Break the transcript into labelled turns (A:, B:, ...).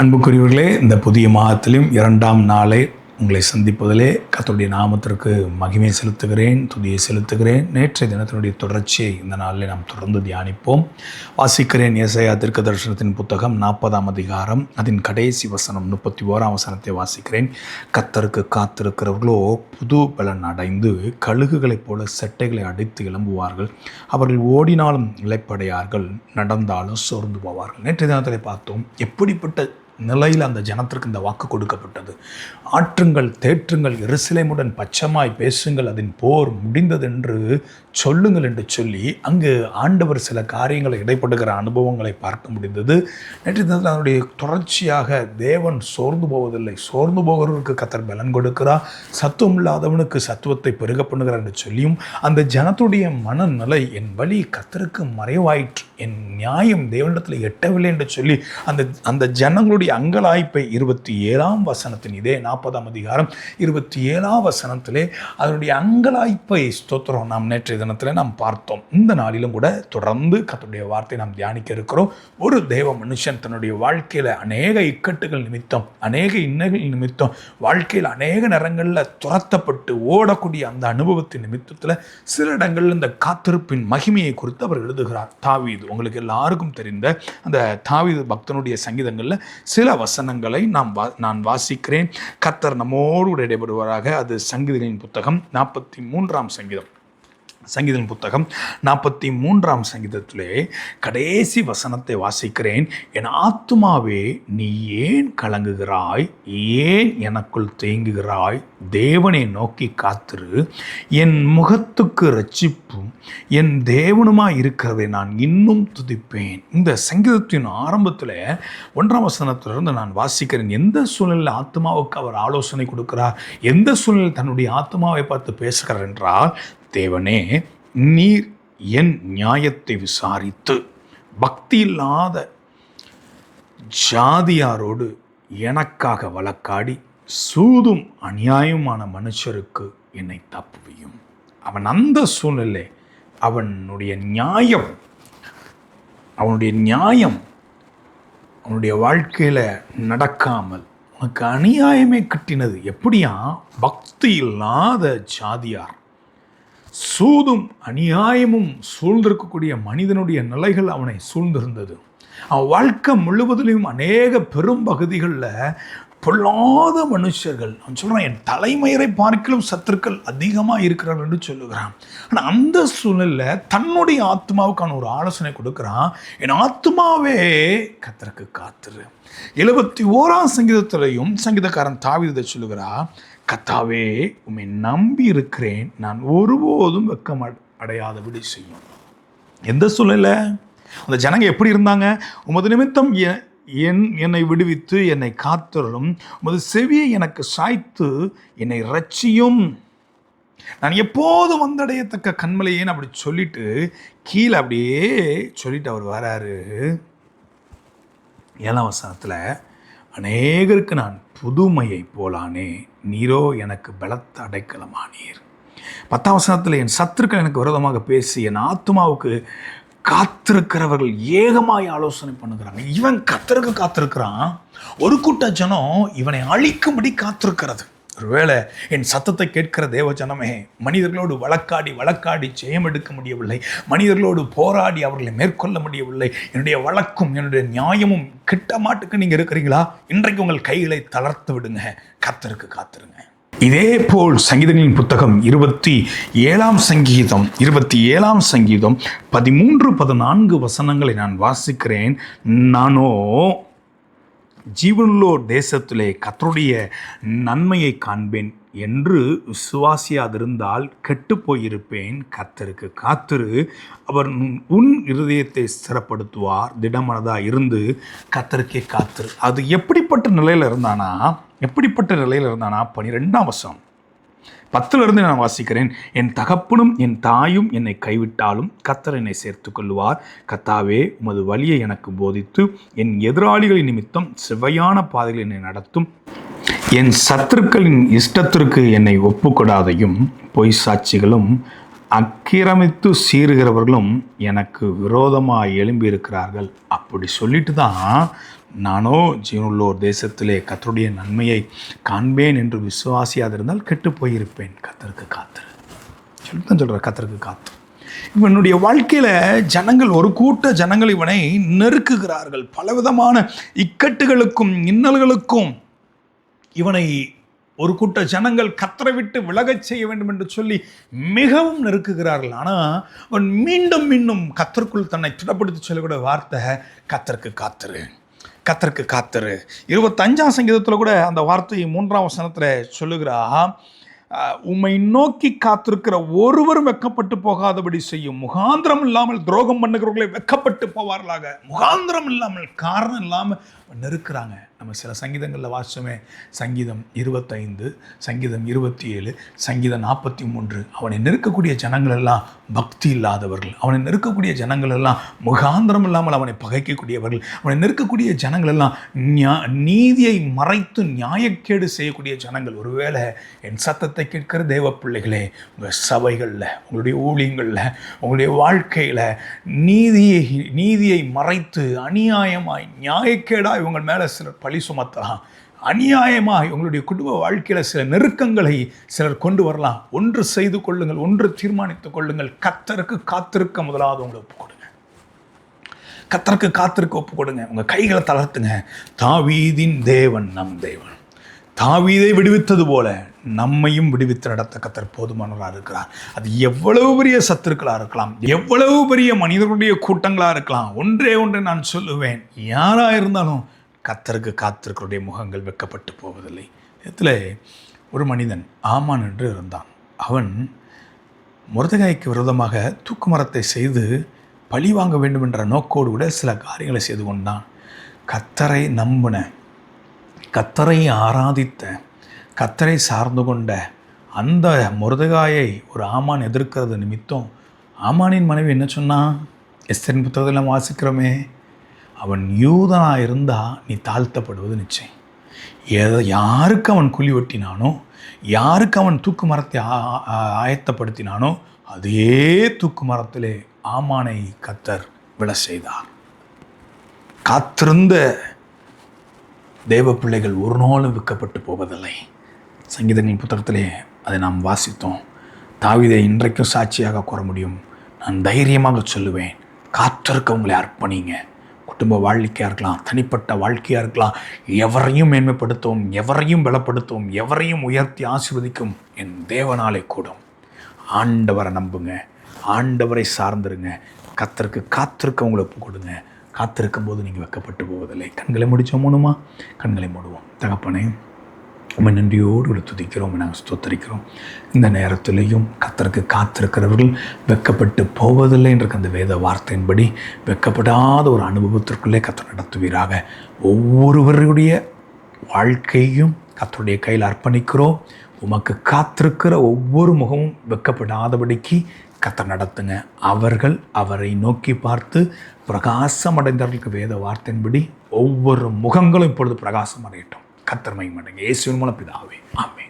A: அன்புக்குரியவர்களே இந்த புதிய மாதத்திலும் இரண்டாம் நாளை உங்களை சந்திப்பதிலே கத்தருடைய நாமத்திற்கு மகிமை செலுத்துகிறேன் துதியை செலுத்துகிறேன். நேற்றைய தினத்தினுடைய தொடர்ச்சியை இந்த நாளில் நாம் தொடர்ந்து தியானிப்போம். வாசிக்கிறேன் ஏசையா திருக்க தரிசனத்தின் புத்தகம் நாற்பதாம் அதிகாரம் அதன் கடைசி வசனம் முப்பத்தி ஓராம் வசனத்தை வாசிக்கிறேன். கத்தருக்கு காத்திருக்கிறவர்களோ புது பலன் அடைந்து கழுகுகளைப் போல செட்டைகளை அடித்து எழும்புவார்கள். அவர்கள் ஓடினாலும் இழைப்படையார்கள் நடந்தாலும் சோர்ந்து போவார்கள். நேற்றைய தினத்தில் பார்த்தோம் எப்படிப்பட்ட நிலையில் அந்த ஜனத்திற்கு இந்த வாக்கு கொடுக்கப்பட்டது. ஆற்றுங்கள் தேற்றுங்கள் எருசலேமுடன் பச்சமாய் பேசுங்கள் அதன் போர் முடிந்ததென்று சொல்லுங்கள் என்று சொல்லி அங்கு ஆண்டவர் சில காரியங்களை இடைப்படுகிற அனுபவங்களை பார்க்க முடிந்தது. நேற்று தினத்தில் அதனுடைய தொடர்ச்சியாக தேவன் சோர்ந்து போவதில்லை. சோர்ந்து போகிறவருக்கு கத்தர் பலன் கொடுக்கிறார். சத்துவம் இல்லாதவனுக்கு சத்துவத்தை பெருக பண்ணுகிறார் என்று சொல்லியும் அந்த ஜனத்துடைய மனநிலை என் வழி கத்தருக்கு மறைவாயிற்று. என் நியாயம் தேவனிடத்தில் எட்டவில்லை என்று சொல்லி அந்த அந்த ஜனங்களுடைய அங்கலாய்ப்பை இருபத்தி ஏழாம் வசனத்தின் இதே நாற்பதாம் அதிகாரம் இருபத்தி ஏழாம் வசனத்திலே அதனுடைய அங்கலாய்ப்பை ஸ்தோத்திரம் நாம் நேற்றைய தினத்தில் நாம் பார்த்தோம். இந்த நாளிலும் கூட தொடர்ந்து கத்தனுடைய வார்த்தை நாம் தியானிக்க இருக்கிறோம். ஒரு தேவ மனுஷன் தன்னுடைய வாழ்க்கையில் அநேக இக்கட்டுகள் நிமித்தம் அநேக இன்னல்கள் நிமித்தம் வாழ்க்கையில் அநேக நேரங்களில் துரத்தப்பட்டு ஓடக்கூடிய அந்த அனுபவத்தின் நிமித்தத்தில் சில இடங்களில் இந்த காத்திருப்பின் மகிமையை குறித்து அவர் எழுதுகிறார். தாவீது உங்களுக்கு எல்லாருக்கும் தெரிந்த அந்த தாவீது பக்தனுடைய சங்கீதங்களில் சில வசனங்களை நாம் வா நான் வாசிக்கிறேன். கத்தர் நம்மோடு கூட இடைபடுவராக. அது சங்கீதங்களின் புத்தகம் நாற்பத்தி மூன்றாம் சங்கீதம். சங்கீதம் புத்தகம் நாற்பத்தி மூன்றாம் சங்கீதத்திலே கடைசி வசனத்தை வாசிக்கிறேன். என் ஆத்துமாவே நீ ஏன் கலங்குகிறாய்? ஏன் எனக்குள் தேங்குகிறாய்? தேவனை நோக்கி காத்திரு. என் முகத்துக்கு ரட்சிப்பும் என் தேவனுமாய் இருக்கிறதை நான் இன்னும் துதிப்பேன். இந்த சங்கீதத்தின் ஆரம்பத்தில் ஒன்றாம் வசனத்திலிருந்து நான் வாசிக்கிறேன். எந்த சூழ்நிலையில் ஆத்மாவுக்கு அவர் ஆலோசனை கொடுக்கிறார்? எந்த சூழ்நிலையில் தன்னுடைய ஆத்மாவை பார்த்து பேசுகிறார் என்றால் தேவனே நீர் என் நியாயத்தை விசாரித்து பக்தி இல்லாத ஜாதியாரோடு எனக்காக வழக்காடி சூதும் அநியாயமான மனுஷருக்கு என்னை தப்புவியும். அவன் அந்த சூழ்நிலை அவனுடைய நியாயம் அவனுடைய நியாயம் அவனுடைய வாழ்க்கையில் நடக்காமல் உனக்கு அநியாயமே கட்டினது. எப்படியா? பக்தி இல்லாத ஜாதியார். சூதும் அநியாயமும் சூழ்ந்திருக்கக்கூடிய மனிதனுடைய நிலைகள் அவனை சூழ்ந்திருந்தது. அவன் வாழ்க்கை முழுவதிலையும் அநேக பெரும் பகுதிகளில் பொல்லாத மனுஷர்கள். அவன் சொல்கிறான் என் தலைமையரை பார்க்கலும் சத்துருக்கள் அதிகமாக இருக்கிறார்கள் என்று சொல்லுகிறான். ஆனால் அந்த சூழ்நிலையில் தன்னுடைய ஆத்மாவுக்கான ஒரு ஆலோசனை கொடுக்குறான் என் ஆத்மாவே கத்தருக்கு காத்துரு. எழுபத்தி ஓராம் சங்கீதத்திலையும் சங்கீதக்காரன் தாவிதை சொல்லுகிறா கத்தாவே உம்மை நம்பி இருக்கிறேன் நான் ஒருபோதும் வெக்கம் அடையாதபடி செய்யும். எந்த சூழ்நிலை அந்த ஜனங்க எப்படி இருந்தாங்க? உமது நிமித்தம் என் என்னை விடுவித்து என்னை காத்தருளும். உமது செவியை எனக்கு சாய்த்து என்னை ரட்சியும் நான் எப்போதும் வந்தடையத்தக்க கண்மலையேன்னு அப்படி சொல்லிட்டு கீழே அப்படியே சொல்லிட்டு அவர் வராரு. ஏழாம் வசனத்தில் அநேகருக்கு நான் புதுமையைப் போலானே நீரோ எனக்கு பலத்த அடைக்கலமானீர் பத்தாம் வசனத்தில் என் சத்துருக்கள் எனக்கு விரோதமாக பேசி என் ஆத்மாவுக்கு காத்திருக்கிறவர்கள் ஏகமாய் ஆலோசனை பண்ணுகிறாங்க. இவன் கத்தருக்கு காத்திருக்கிறான். ஒரு கூட்ட ஜனம் இவனை அழிக்கும்படி காத்திருக்கிறது. ஒருவேளை என் சத்தத்தை கேட்கிற தேவஜனமே மனிதர்களோடு வழக்காடி வழக்காடி ஜெயம் எடுக்க முடியவில்லை. மனிதர்களோடு போராடி அவர்களை மேற்கொள்ள முடியவில்லை. என்னுடைய வழக்கும் என்னுடைய நியாயமும் கிட்ட மாட்டுக்கு நீங்கள் இருக்கிறீங்களா? இன்றைக்கு உங்கள் கைகளை தளர்த்து விடுங்க. கத்தருக்கு காத்திருங்க. இதே போல் சங்கீதங்களின் புத்தகம் இருபத்தி ஏழாம் சங்கீதம் இருபத்தி ஏழாம் சங்கீதம் பதிமூன்று பதினான்கு வசனங்களை நான் வாசிக்கிறேன். நானோ ஜீவனுள்ளோர் தேசத்திலே கத்தருடைய நன்மையை காண்பேன் என்று விசுவாசியாதிருந்தால் கெட்டு போயிருப்பேன். கத்தருக்கு காத்திரு. அவர் உன்- உன் இருதயத்தை ஸ்திரப்படுத்துவார் திடமனதாக இருந்து கத்தருக்கே காத்திரு. அது எப்படிப்பட்ட நிலையில் இருந்தானா? எப்படிப்பட்ட நிலையில் இருந்தானா? பனிரெண்டாம் வருஷம் பத்திலிருந்து நான் வாசிக்கிறேன். என் தகப்பனும் என் தாயும் என்னை கைவிட்டாலும் கத்தர் என்னை சேர்த்து கொள்வார் கத்தாவே உமது வழியை எனக்கு போதித்து என் எதிராளிகளின் நிமித்தம் செவ்வையான பாதையில் என்னை நடத்தும். என் சத்துருக்களின் இஷ்டத்திற்கு என்னை ஒப்புக்கொடாதையும் பொய் சாட்சிகளும் அக்கிரமித்து சீறுகிறவர்களும் எனக்கு விரோதமாக எழும்பியிருக்கிறார்கள். அப்படி சொல்லிட்டு தான் நானோ ஜீவனுள்ளோர் தேசத்திலே கத்தருடைய நன்மையை காண்பேன் என்று விசுவாசியாதிருந்தால் கெட்டு போயிருப்பேன். கத்தருக்கு காத்திரு சொல்லித்தான் சொல்கிற கத்தருக்கு காத்து. இவனுடைய வாழ்க்கையில் ஜனங்கள் ஒரு கூட்ட ஜனங்கள் இவனை நெருக்குகிறார்கள். பலவிதமான இக்கட்டுகளுக்கும் இன்னல்களுக்கும் இவனை ஒரு கூட்ட ஜனங்கள் கத்தரை விட்டு விலகச் செய்ய வேண்டும் என்று சொல்லி மிகவும் நெருக்குகிறார்கள். ஆனால் அவன் மீண்டும் மீண்டும் கத்தருக்குள் தன்னை திடப்படுத்தி சொல்லக்கூடிய வார்த்தை கத்தருக்கு காத்துரு கத்தருக்கு காத்தரு. இருபத்தஞ்சாம் சங்கீதத்தில் கூட அந்த வார்த்தையை மூன்றாம் வசனத்தில் சொல்லுகிறா உம்மை நோக்கி காத்திருக்கிற ஒருவரும் வெக்கப்பட்டு போகாதபடி செய்யும். முகாந்திரம் இல்லாமல் துரோகம் பண்ணுகிறவர்களை வெக்கப்பட்டு போவார்களாக. முகாந்திரம் இல்லாமல் காரணம் இல்லாமல் நெருக்கிறாங்க நம்ம சில சங்கீதங்களில் வாசிச்சோமே சங்கீதம் இருபத்தைந்து சங்கீதம் இருபத்தி ஏழு சங்கீதம் நாற்பத்தி மூன்று அவனை நெருக்கக்கூடிய ஜனங்கள் எல்லாம் பக்தி இல்லாதவர்கள். அவனை நெருக்கக்கூடிய ஜனங்கள் எல்லாம் முகாந்திரம் இல்லாமல் அவனை பகைக்கக்கூடியவர்கள். அவனை நெருக்கக்கூடிய ஜனங்கள் எல்லாம் நீதியை மறைத்து நியாயக்கேடு செய்யக்கூடிய ஜனங்கள். ஒருவேளை என் சத்தத்தை கேட்கிற தேவ பிள்ளைகளே உங்கள் சபைகளில் உங்களுடைய ஊழியங்களில் உங்களுடைய வாழ்க்கையில் நீதியை நீதியை மறைத்து அநியாயமாய் நியாயக்கேடாக இவங்க மேலே சிலர் பழி சுமத்தலாம். அநியாயமாக உங்களுடைய குடும்ப வாழ்க்கையில் சில நெருக்கங்களை சிலர் கொண்டு வரலாம். ஒன்று செய்து கொள்ளுங்கள் ஒன்று தீர்மானித்துக் கொள்ளுங்கள். கத்தருக்கு காத்திருக்க முதலாவது உங்களை ஒப்பு கொடுங்க. கத்தருக்கு காத்திருக்க ஒப்பு கொடுங்க. உங்கள் கைகளை தளர்த்துங்க. தாவீதின் தேவன் நம் தேவன். தாவீதை விடுவித்தது போல நம்மையும் விடுவித்து நடத்த கத்தர் போதுமானவராக இருக்கிறார். அது எவ்வளவு பெரிய சத்துருக்களாக இருக்கலாம். எவ்வளவு பெரிய மனிதர்களுடைய கூட்டங்களாக இருக்கலாம். ஒன்றே ஒன்றை நான் சொல்லுவேன். யாராக இருந்தாலும் கத்தருக்கு காத்திருக்கிறவருடைய முகங்கள் வெக்கப்பட்டு போவதில்லை. இதில் ஒரு மனிதன் ஆமான் என்று இருந்தான். அவன் முருதகாய்க்கு விரோதமாக தூக்குமரத்தை செய்து பழி வாங்க வேண்டும் என்ற நோக்கோடு கூட சில காரியங்களை செய்து கொண்டான். கத்தரை நம்பின கத்தரை ஆராதித்த கத்தரை சார்ந்து கொண்ட அந்த முருதகாயை ஒரு ஆமான் எதிர்க்கிறது நிமித்தம் ஆமானின் மனைவி என்ன சொன்னால் எஸ்தரின் புத்தகத்தில் வாசிக்கிறோமே. அவன் யூதனாக இருந்தால் நீ தாழ்த்தப்படுவது நிச்சயம். எதை யாருக்கு அவன் குழி வெட்டினானோ யாருக்கு அவன் தூக்கு மரத்தை ஆ- ஆ- ஆயத்தப்படுத்தினானோ அதே தூக்கு மரத்திலே ஆமானை கத்தர் விழ செய்தார். காத்திருந்த தேவ பிள்ளைகள் ஒரு நாளும் விற்கப்பட்டு போவதில்லை. சங்கீதங்களின் புத்தகத்திலே அதை நாம் வாசித்தோம். தாவிதை இன்றைக்கும் சாட்சியாக கூற முடியும். நான் தைரியமாக சொல்லுவேன். காத்திருக்க உங்களை அர்ப்பணிங்க. குடும்ப வாழ்க்கையாக இருக்கலாம் தனிப்பட்ட வாழ்க்கையாக இருக்கலாம் எவரையும் மேன்மைப்படுத்தும் எவரையும் பலப்படுத்தும் எவரையும் உயர்த்தி ஆசிர்வதிக்கும் என் தேவனாலே கூடும். ஆண்டவரை நம்புங்க ஆண்டவரை சார்ந்துருங்க. கத்தருக்கு காத்திருக்க உங்களை ஒப்பு கொடுங்க. காத்திருக்கும் போது நீங்கள் வைக்கப்பட்டு போவதில்லை. கண்களை முடிச்சோம் மூணுமா? கண்களை மூடுவோம். தகப்பனே உண்மை நன்றியோடு உங்களை துதிக்கிறோம் நாங்கள் ஸ்தோத்தரிக்கிறோம். இந்த நேரத்திலேயும் கத்தருக்கு காத்திருக்கிறவர்கள் வெக்கப்பட்டு போவதில்லை என்ற அந்த வேத வார்த்தையின்படி வெக்கப்படாத ஒரு அனுபவத்திற்குள்ளே கத்தர் நடத்துவீராக. ஒவ்வொருவருடைய வாழ்க்கையும் கத்தருடைய கையில் அர்ப்பணிக்கிறோம். உமக்கு காத்திருக்கிற ஒவ்வொரு முகமும் வெக்கப்படாதபடிக்கு கத்தர் நடத்துங்க. அவர்கள் அவரை நோக்கி பார்த்து பிரகாசம் அடைந்தவர்களுக்கு வேத வார்த்தையின்படி ஒவ்வொரு முகங்களும் இப்பொழுது பிரகாசம் அடையட்டும் கத்தர் மகிமடைங்க இயேசுவின் மூலம் பிதாவே. ஆமே